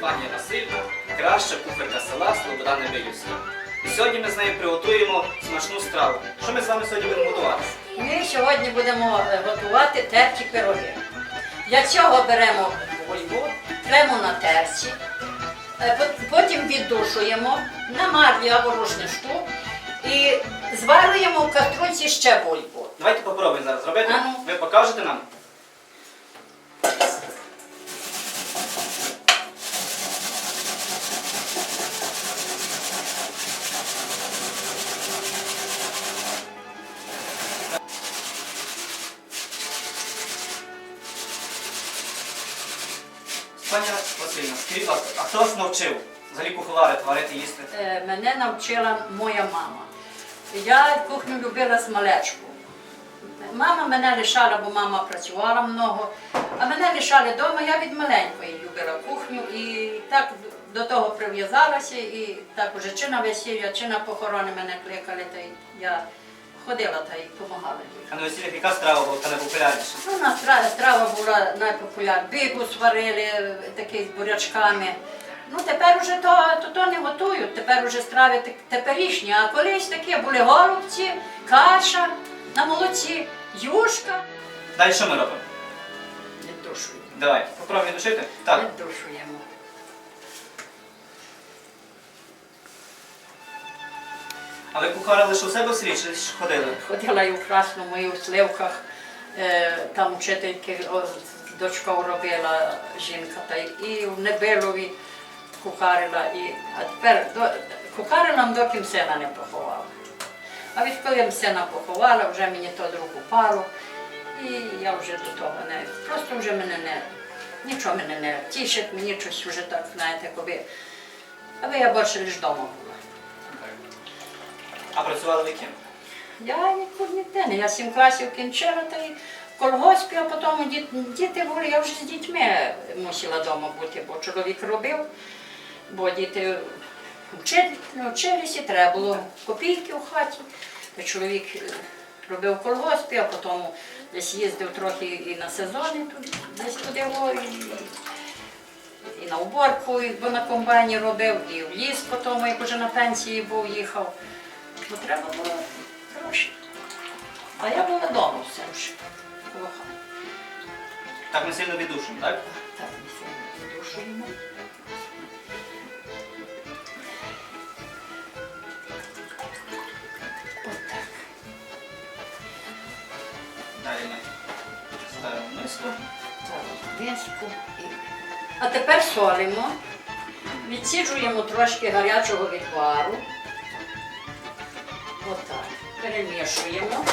Стефанія Васильівна, краща кухарка села Слобода Невилівська. І сьогодні ми з нею приготуємо смачну страву. Що ми з вами сьогодні будемо готувати? Ми сьогодні будемо е, готувати терті пироги. Для цього беремо бульбу, тремо на терці, е, потім віддушуємо на марлі або рушничку і зварюємо в каструльці ще бульбу. Давайте попробуємо зараз зробити. Ану. Ви покажете нам? Пані Васильівна, скажіть, а хто вас навчив взагалі куховарити, варити, їсти? Е, Мене навчила моя мама. Я кухню любила з малечку. Мама мене лишала, бо мама працювала много, а мене лишали вдома, я від маленької любила кухню і так до того прив'язалася, і так уже чи на весілля, чи на похорони мене кликали, й я ходила та й допомагала. А на весіллях яка страва була та найпопулярніша? Ну, у нас страва була найпопулярніша. Бігу сварили такий з бурячками. Ну тепер уже то, то, то не готують, тепер уже страви те- теперішні, а колись такі були голубці, каша на молоці, юшка. Далі що ми робимо? Віддушуємо. Давай, попробуємо душити? Так. Віддушуємо. А ви кухара лише у себе в селі чи ходили? Ходила і у Красному, і у Сливках, е, там вчительки о, з робила жінка, та й і в Небилові кухарила. І, а тепер до, кухарила, доки сина не поховала. А відколи сина поховала, вже мені то друг упало, і я вже до того не, просто вже мене не, нічого мене не тішить, мені щось вже так, знаєте, коли, аби я більше лише вдома була. А працювали ви ким? Я нікуди ніде не. Я сім класів кінчила та й в колгоспі, а потім діт- діти були, я вже з дітьми мусила вдома бути, бо чоловік робив, бо діти вчи- вчилися, треба було копійки в хаті. Та чоловік е, робив в колгоспі, а потім десь їздив трохи і на сезони, тут, десь туди і, і на уборку, і, бо на комбайні робив, і в ліс потім, як вже на пенсії був, їхав. Бо треба було гроші. А я була вдома все хати. Так ми сильно віддушимо, так? Так, ми сьогодні душуємо. Отак. Далі ми ставимо миску. Ставимо миску. А тепер солимо. Відсіджуємо трошки гарячого відвару. Отак. Перемішуємо.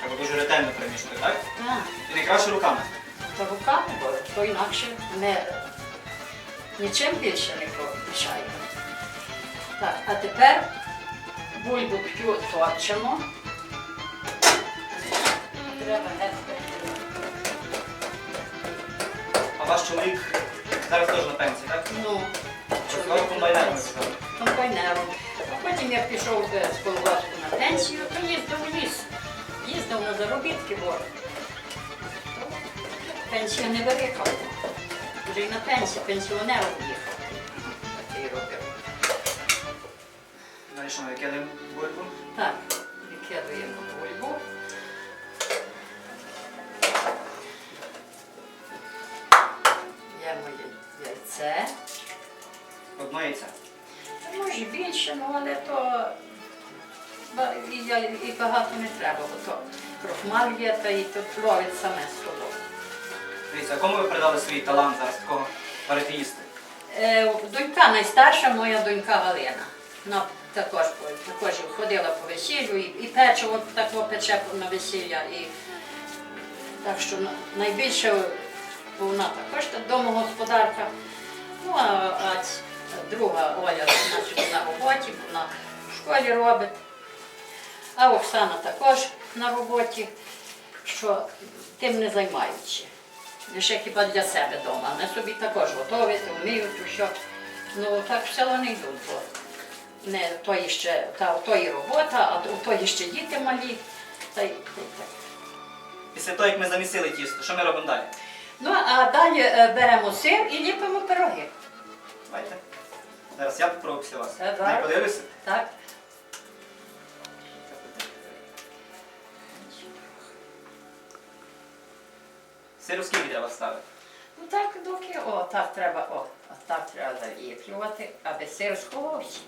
Треба дуже ретельно перемішати, так? Так. І найкраще руками. Та руками, бо то інакше не, нічим більше не помішаємо. Так, а тепер бульбу п'ю точимо. Треба не ваш чоловік зараз теж на пенсії, так? ну, Працював комбайнером, комбайнером. Потім я пішов е, з колгоспу на пенсію, то їздив у ліс. Їздив на заробітки, бо то пенсія не була. Вже й на пенсію, пенсіонером їхав. Такий робив. Далі що ми викидаємо бульбу. Так, викидуємо бульбу. Яйце. Одно яйце. Може більше, ну але то і, і багато не треба, бо то крохмаль є, та і тут ловить саме з собою. Дивіться, а кому ви передали свій талант зараз такого варити? Е, донька найстарша, моя донька Галина. Вона також, також ходила по весіллю і, і печиво тако пече на весілля. І, так що найбільше вона також та домогосподарка. Ну, а, друга Оля вона на роботі, вона в школі робить. А Оксана також на роботі, що тим не займаються. Лише хіба для себе вдома. Вони собі також готують, вміють усе. Ну так в село не йдуть, бо не то є ще та то є робота, а то є ще діти малі. та й та й так. Після того, як ми замісили тісто, що ми робимо далі? Ну, а далі е, беремо сир і ліпимо пироги. Давайте. Зараз я попробую вас. Давай. Я подивлюся. Так? Сиру скільки треба ставити? Ну так, доки, о, так треба, о, так треба заліплювати, аби сир сховався.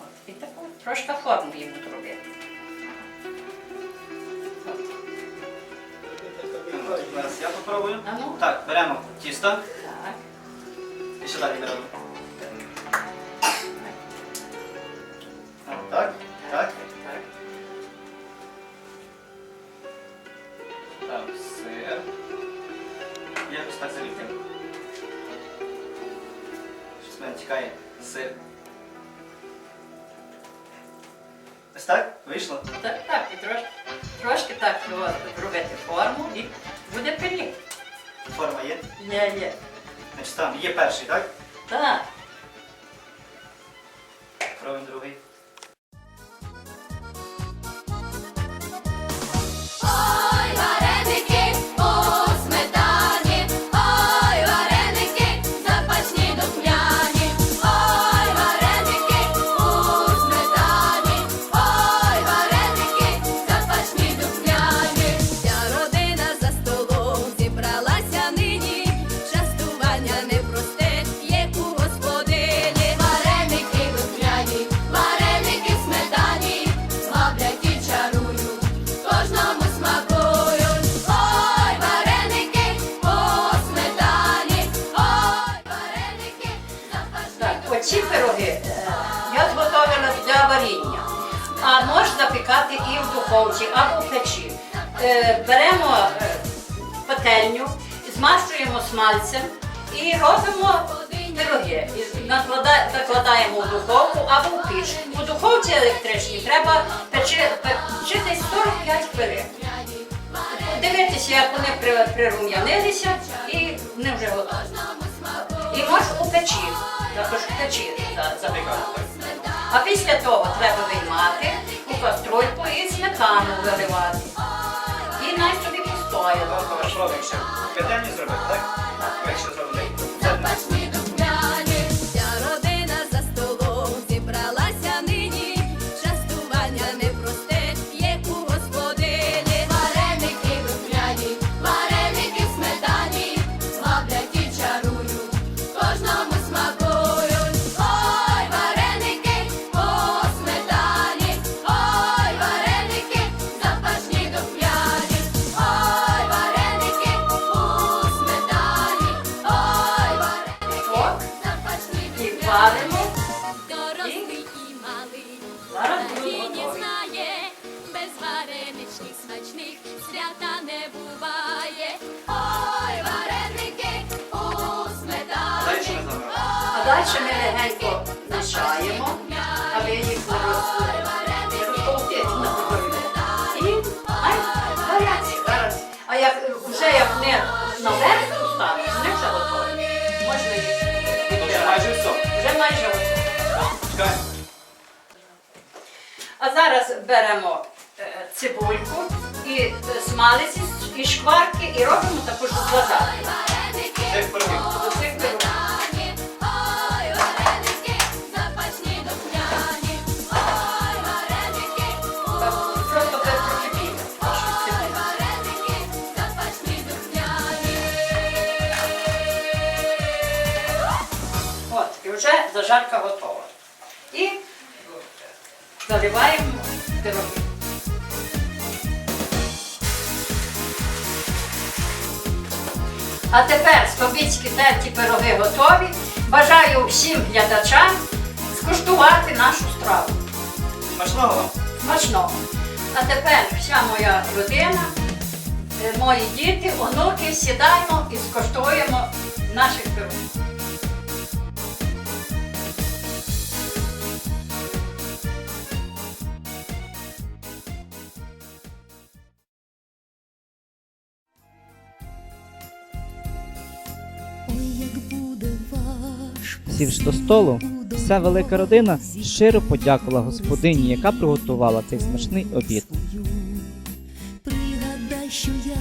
От, і таку трошки форму йому зробити. Зараз я попробую. А ну? Так, беремо тісто. Так. І що далі беремо? Так, так. Так. Так, сир. Якось так заліплюємо. Щось в мене тікає сир. Ось так? Вийшло? Так, так, і трошки, трошки так о, зробити форму і буде пиріг. Форма є? Є, є. Значить там є перший, так? Так. Пробуємо другий. Оці пироги я зготовила для варіння. А можна запікати і в духовці або в печі. Е, Беремо е, пательню, змащуємо смальцем і робимо пироги. І наклада- Закладаємо в духовку або в піч. У духовці електричній треба печи, печити 45 хвилин. Дивитися, як вони прирум'янилися, і вони вже готові. І можеш у печі, також в печі за- запікати. А після того треба виймати у каструльку і сметану виливати. І най собі пустою. Петельні зробити, так? Так. Якщо зробити. Легенько мішаємо, аби їх не роз- не розтовпити на голові. І ай, варяться зараз. А як вже як не наверх поставиш, вони вже готові. Можна їх. Вже майже все. Вже майже готові. А зараз беремо е, цибульку і е, смалиці і шкварки і робимо таку ж зажарку. Зажарка готова. І заливаємо пироги. А тепер слобідські терті пироги готові. Бажаю всім глядачам скуштувати нашу страву. Смачного вам. Смачного. А тепер вся моя родина, е, мої діти, онуки, сідаємо і скуштуємо наших пирогів. Сівши до столу, вся велика родина щиро подякувала господині, яка приготувала цей смачний обід. Пригадай, що я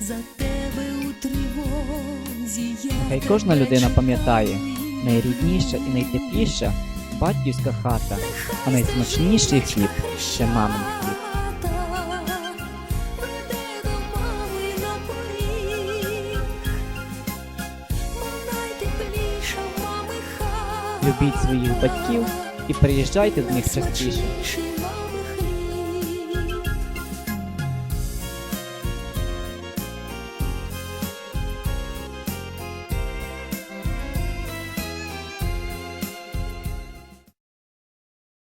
за тебе у тривозі. Хай кожна людина пам'ятає, найрідніша і найтепліша батьківська хата, а найсмачніший хліб ще мамин. Любіть своїх батьків і приїжджайте до них частіше.